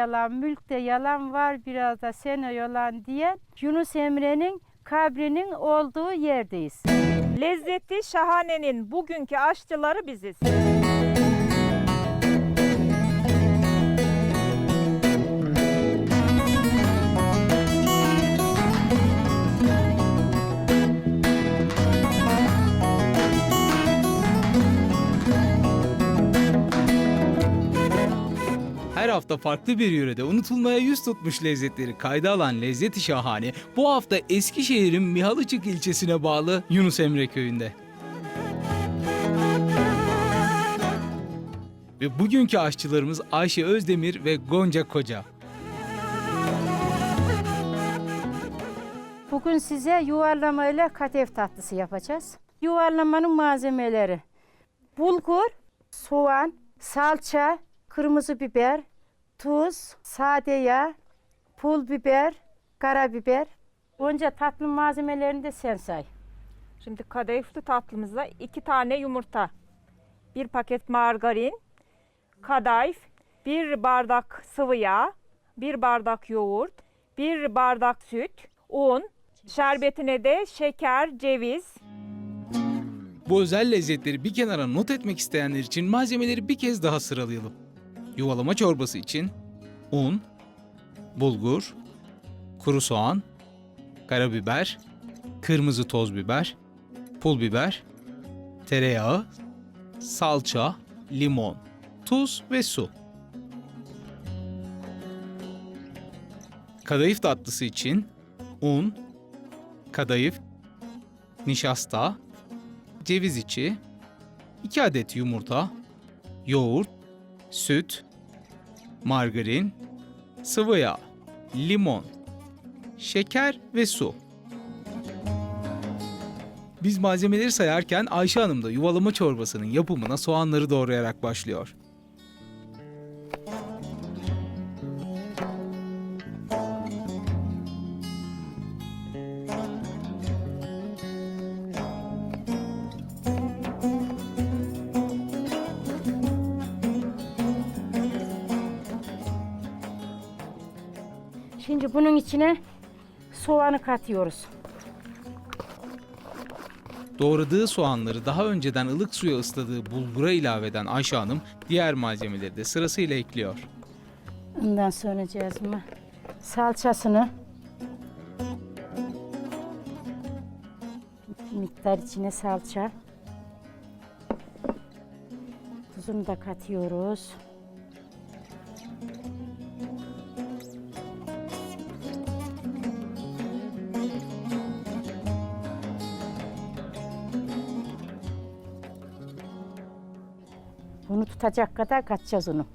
yalan, mülkte yalan var biraz da sen yalan diyen Yunus Emre'nin kabrinin olduğu yerdeyiz. Lezzeti şahanenin bugünkü aşçıları biziz. Hafta farklı bir yörede unutulmaya yüz tutmuş lezzetleri kayda alan Lezzeti Şahane bu hafta Eskişehir'in Mihalıçık ilçesine bağlı Yunus Emre köyünde. Ve bugünkü aşçılarımız Ayşe Özdemir ve Gonca Koca. Bugün size yuvarlamayla kadef tatlısı yapacağız. Yuvarlamanın malzemeleri bulgur, soğan, salça, kırmızı biber, tuz, sade yağ, pul biber, karabiber. Önce tatlı malzemelerini de sen say. Şimdi kadayıflı tatlımıza iki tane yumurta, bir paket margarin, kadayıf, bir bardak sıvı yağ, bir bardak yoğurt, bir bardak süt, un, şerbetine de şeker, ceviz, Bu özel lezzetleri bir kenara not etmek isteyenler için malzemeleri bir kez daha sıralayalım. Yuvalama çorbası için un, bulgur, kuru soğan, karabiber, kırmızı toz biber, pul biber, tereyağı, salça, limon, tuz ve su. Kadayıf tatlısı için un, kadayıf, nişasta, ceviz içi, 2 adet yumurta, yoğurt, süt, margarin, sıvı yağ, limon, şeker ve su. Biz malzemeleri sayarken Ayşe Hanım da yuvalama çorbasının yapımına soğanları doğrayarak başlıyor. Şimdi bunun içine soğanı katıyoruz. Doğradığı soğanları daha önceden ılık suya ısladığı bulgura ilave eden Ayşe Hanım diğer malzemeleri de sırasıyla ekliyor. Ondan sonra cezme salçasını miktar içine salça tuzunu da katıyoruz. Tutacak kadar katacağız onu.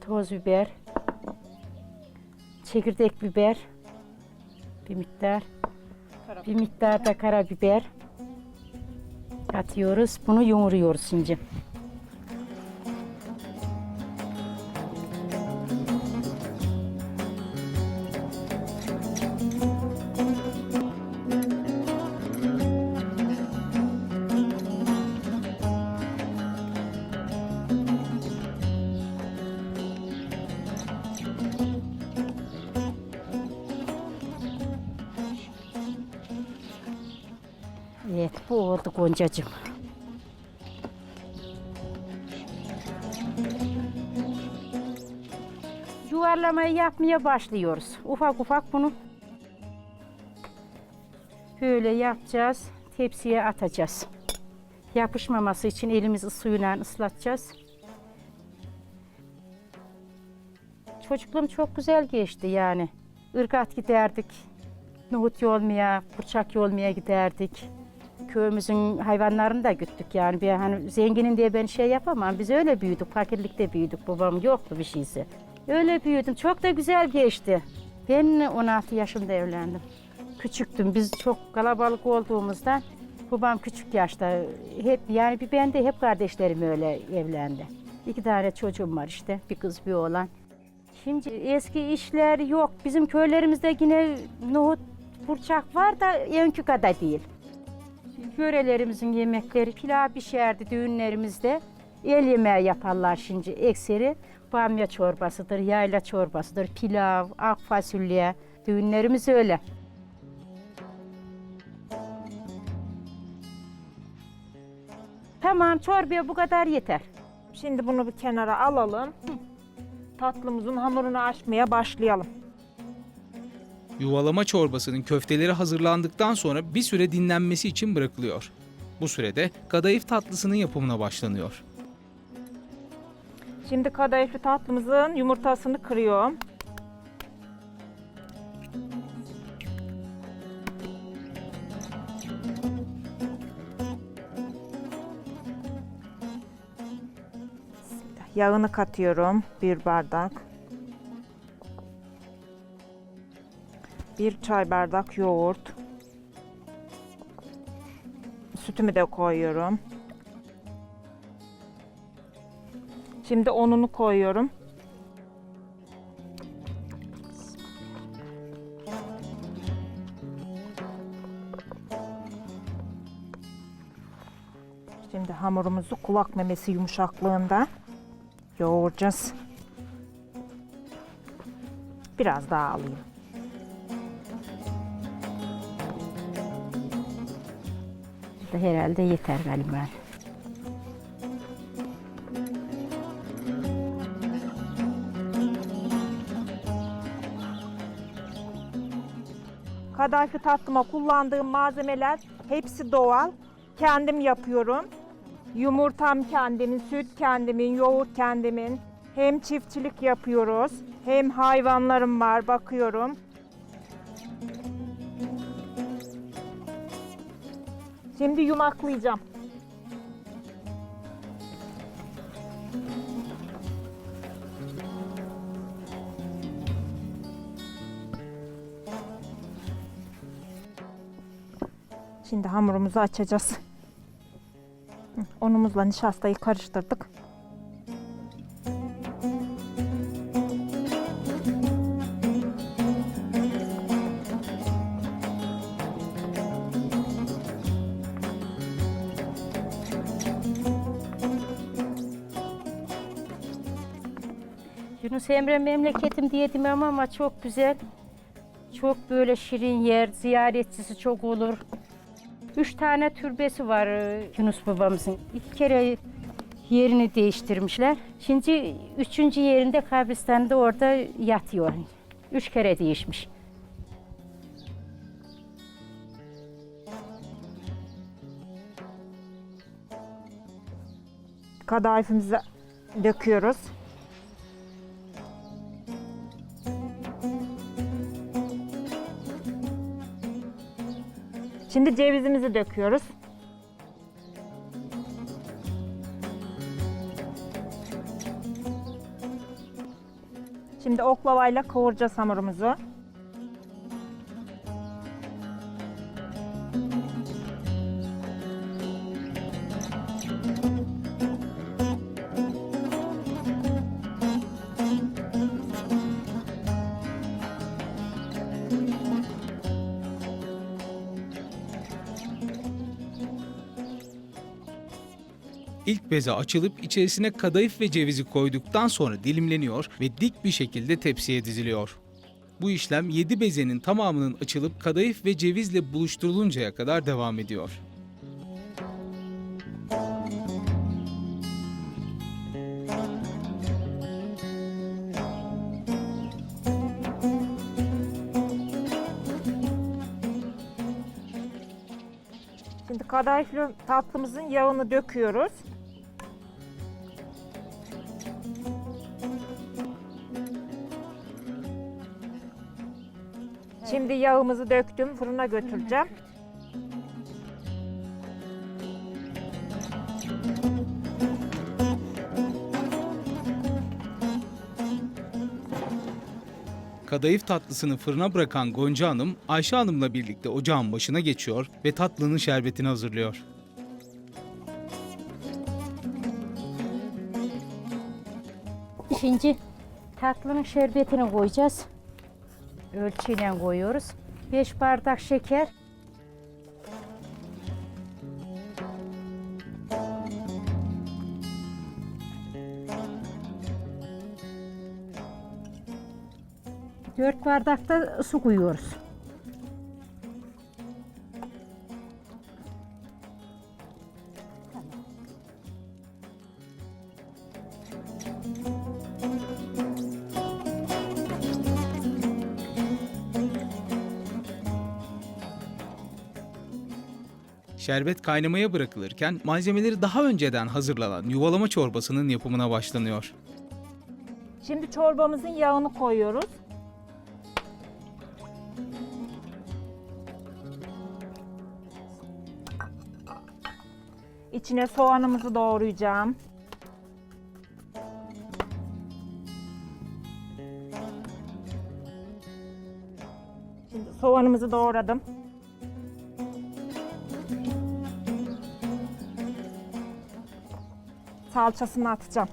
Toz biber, çekirdek biber, bir miktar, bir miktar da karabiber katıyoruz. Bunu yoğuruyoruz şimdi. Oldu Goncacığım. Yuvarlamayı yapmaya başlıyoruz. Ufak ufak bunu böyle yapacağız. Tepsiye atacağız. Yapışmaması için elimizi suyla ıslatacağız. Çocukluğum çok güzel geçti yani. Irgat giderdik. Nohut yolmaya, burçak yolmaya giderdik. Köyümüzün hayvanlarını da güttük yani. Bir hani zenginin diye ben şey yapamam. Biz öyle büyüdük, fakirlikte büyüdük. Babam yoktu bir şeysi. Öyle büyüdüm. Çok da güzel geçti. Ben 16 yaşımda evlendim. Küçüktüm. Biz çok kalabalık olduğumuzda babam küçük yaşta hep yani bir ben de hep kardeşlerim öyle evlendi. İki tane çocuğum var işte. Bir kız bir oğlan. Şimdi eski işler yok. Bizim köylerimizde yine nohut, burçak var da önkü kadar değil. Yörelerimizin yemekleri pilav pişerdi düğünlerimizde. El yemeği yaparlar şimdi ekseri. Bamya çorbasıdır, yayla çorbasıdır, pilav, ak fasulye. Düğünlerimiz öyle. Tamam çorbaya bu kadar yeter. Şimdi bunu bir kenara alalım. Tatlımızın hamurunu açmaya başlayalım. Yuvalama çorbasının köfteleri hazırlandıktan sonra bir süre dinlenmesi için bırakılıyor. Bu sürede kadayıf tatlısının yapımına başlanıyor. Şimdi kadayıflı tatlımızın yumurtasını kırıyorum. Yağını katıyorum. Bir bardak. Bir çay bardak yoğurt. Sütümü de koyuyorum. Şimdi ununu koyuyorum. Şimdi hamurumuzu kulak memesi yumuşaklığında yoğuracağız. Biraz daha alayım. Da herhalde yeter galiba. Kadayıflı tatlıma kullandığım malzemeler hepsi doğal. Kendim yapıyorum. Yumurtam kendimin, süt kendimin, yoğurt kendimin. Hem çiftçilik yapıyoruz, hem hayvanlarım var, bakıyorum. Şimdi yumaklayacağım. Şimdi hamurumuzu açacağız. Unumuzla nişastayı karıştırdık. Yunus Emre memleketim diye demem ama çok güzel. Çok böyle şirin yer, ziyaretçisi çok olur. Üç tane türbesi var e, Yunus babamızın. İki kere yerini değiştirmişler. Şimdi üçüncü yerinde kabristanda orada yatıyor. Üç kere değişmiş. Kadayıfımızı döküyoruz. Şimdi cevizimizi döküyoruz. Şimdi oklavayla kavuracağız hamurumuzu. İlk beze açılıp içerisine kadayıf ve cevizi koyduktan sonra dilimleniyor ve dik bir şekilde tepsiye diziliyor. Bu işlem 7 bezenin tamamının açılıp kadayıf ve cevizle buluşturuluncaya kadar devam ediyor. Şimdi kadayıflı tatlımızın yağını döküyoruz. Şimdi yağımızı döktüm, fırına götüreceğim. Kadayıf tatlısını fırına bırakan Gonca Hanım, Ayşe Hanım'la birlikte ocağın başına geçiyor ve tatlının şerbetini hazırlıyor. Şimdi tatlının şerbetini koyacağız ölçüyle koyuyoruz. 5 bardak şeker. Dört bardak da su koyuyoruz. Şerbet kaynamaya bırakılırken malzemeleri daha önceden hazırlanan yuvalama çorbasının yapımına başlanıyor. Şimdi çorbamızın yağını koyuyoruz. İçine soğanımızı doğrayacağım. Şimdi soğanımızı doğradım. Salçasını atacağım.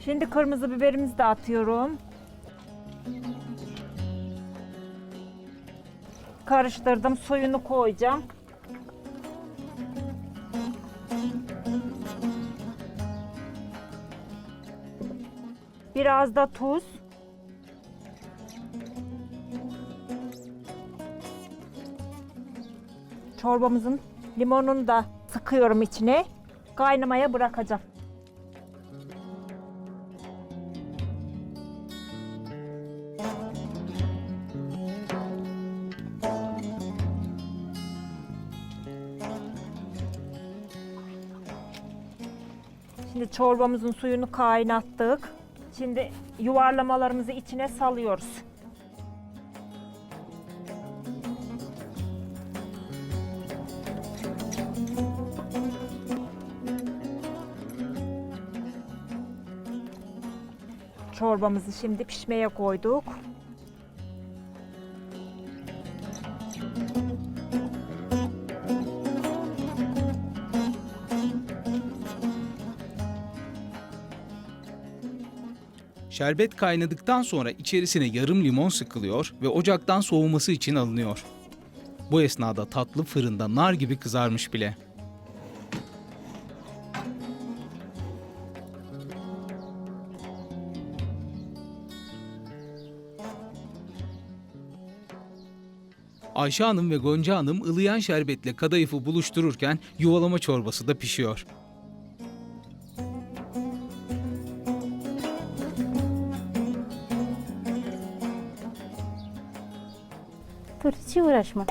Şimdi kırmızı biberimizi de atıyorum. Karıştırdım, suyunu koyacağım. Biraz da tuz. Çorbamızın limonunu da sıkıyorum içine. Kaynamaya bırakacağım. Şimdi çorbamızın suyunu kaynattık. Şimdi yuvarlamalarımızı içine salıyoruz. Çorbamızı şimdi pişmeye koyduk. Şerbet kaynadıktan sonra içerisine yarım limon sıkılıyor ve ocaktan soğuması için alınıyor. Bu esnada tatlı fırında nar gibi kızarmış bile. Ayşe Hanım ve Gonca Hanım ılıyan şerbetle kadayıfı buluştururken yuvalama çorbası da pişiyor. Dur uğraşma.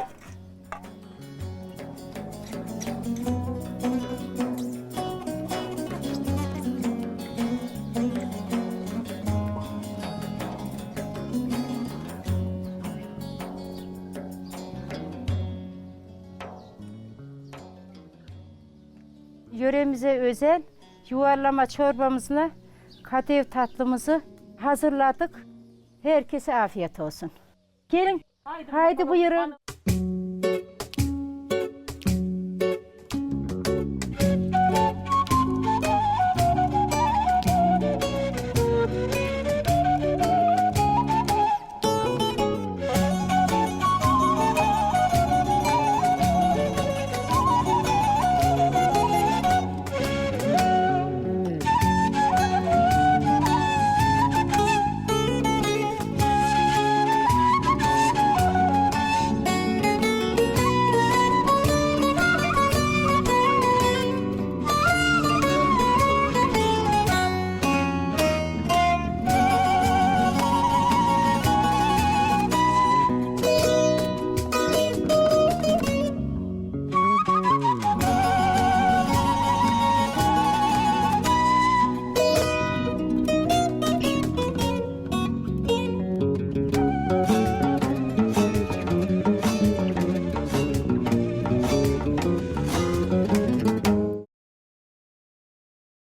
Yöremize özel yuvarlama çorbamızla kadayıf tatlımızı hazırladık. Herkese afiyet olsun. Gelin. Haydi buyurun.